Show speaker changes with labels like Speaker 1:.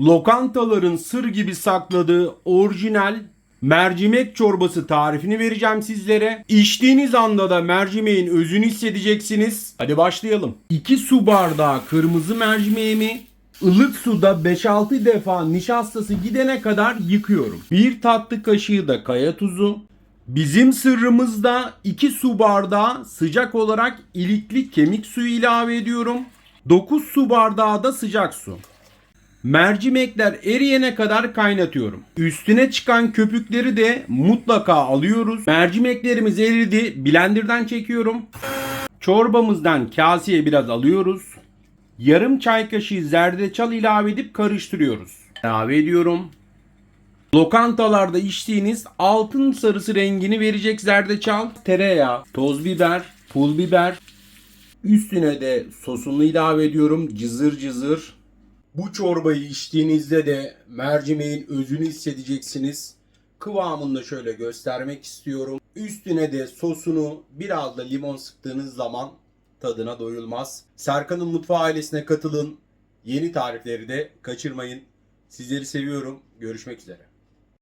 Speaker 1: lokantaların sır gibi sakladığı orijinal mercimek çorbası tarifini vereceğim sizlere. İçtiğiniz anda da mercimeğin özünü hissedeceksiniz. Hadi başlayalım. 2 su bardağı kırmızı mercimeğimi ılık suda 5-6 defa nişastası gidene kadar yıkıyorum. 1 tatlı kaşığı da kaya tuzu. Bizim sırrımızda 2 su bardağı sıcak olarak ilikli kemik suyu ilave ediyorum. 9 su bardağı da sıcak su. Mercimekler eriyene kadar kaynatıyorum. Üstüne çıkan köpükleri de mutlaka alıyoruz. Mercimeklerimiz eridi. Blenderdan çekiyorum. Çorbamızdan kaseye biraz alıyoruz. Yarım çay kaşığı zerdeçal ilave edip karıştırıyoruz. İlave ediyorum. Lokantalarda içtiğiniz altın sarısı rengini verecek zerdeçal, tereyağı, toz biber, pul biber. Üstüne de sosunu ilave ediyorum cızır cızır. Bu çorbayı içtiğinizde de mercimeğin özünü hissedeceksiniz. Kıvamını da şöyle göstermek istiyorum. Üstüne de sosunu biraz da limon sıktığınız zaman tadına doyulmaz. Serkan'ın mutfağı ailesine katılın. Yeni tarifleri de kaçırmayın. Sizleri seviyorum. Görüşmek üzere.